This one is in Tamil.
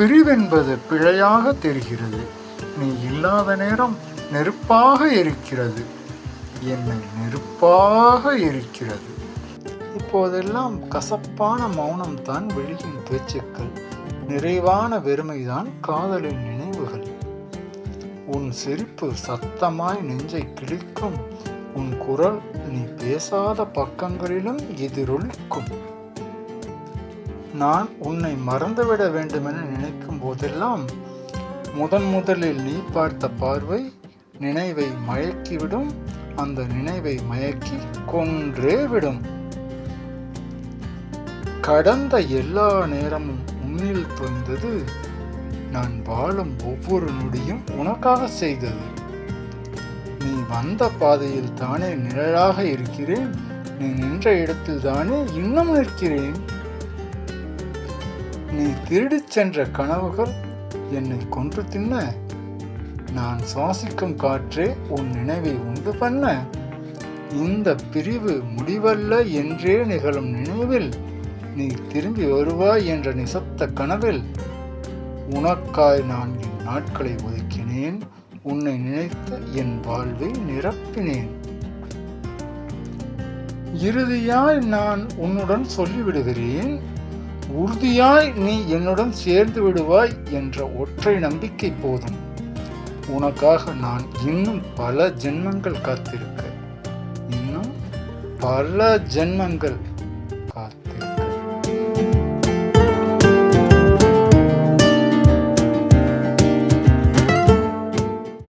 பிரிவென்பது பிழையாக தெரிகிறது. நீ இல்லாத நேரம் நெருப்பாக இருக்கிறது என்னை நெருப்பாக இருக்கிறது இப்போதெல்லாம் கசப்பான மௌனம்தான் வெளியின் பேச்சுக்கள். நிறைவான வெறுமைதான் காதலின் நினைவுகள். உன் சிரிப்பு சத்தமாய் நெஞ்சை கிழிக்கும். உன் குரல் நீ பேசாத பக்கங்களிலும் எதிரொலிக்கும். நான் உன்னை மறந்துவிட வேண்டுமென நினைக்கும் போதெல்லாம் முதன் முதலில் நீ பார்த்த பார்வை நினைவை மயக்கிவிடும். அந்த நினைவை மயக்கி கொன்றே விடும். கடந்த எல்லா நேரமும் உன்னில் தோய்ந்தது நான் வாழும் ஒவ்வொரு நொடியும் உனக்காக செய்தது. நீ வந்த பாதையில் தானே நிழலாக இருக்கிறேன். நீ நின்ற இடத்தில் தானே இன்னும் நிற்கிறேன் நீ திருடிச் சென்ற கனவுகள் என்னை கொன்று தின்ன. நான் சுவாசிக்கும் காற்றே உன் நினைவை உண்டு பண்ண. இந்த பிரிவு முடிவல்ல என்றே நிகழும் நினைவில் நீ திரும்பி வருவாய் என்ற நிசப்த கனவில். உனக்காய் நான் என் நாட்களை ஒதுக்கினேன். உன்னை நினைத்த என் வாழ்வை நிரப்பினேன். இறுதியாய் நான் உன்னுடன் சொல்லிவிடுகிறேன். உறுதியாய் நீ என்னுடன் சேர்ந்து விடுவாய் என்ற ஒற்றை நம்பிக்கை போதும். உனக்காக நான் இன்னும் பல ஜென்மங்கள் காத்திருக்க. இன்னும் பல ஜென்மங்கள்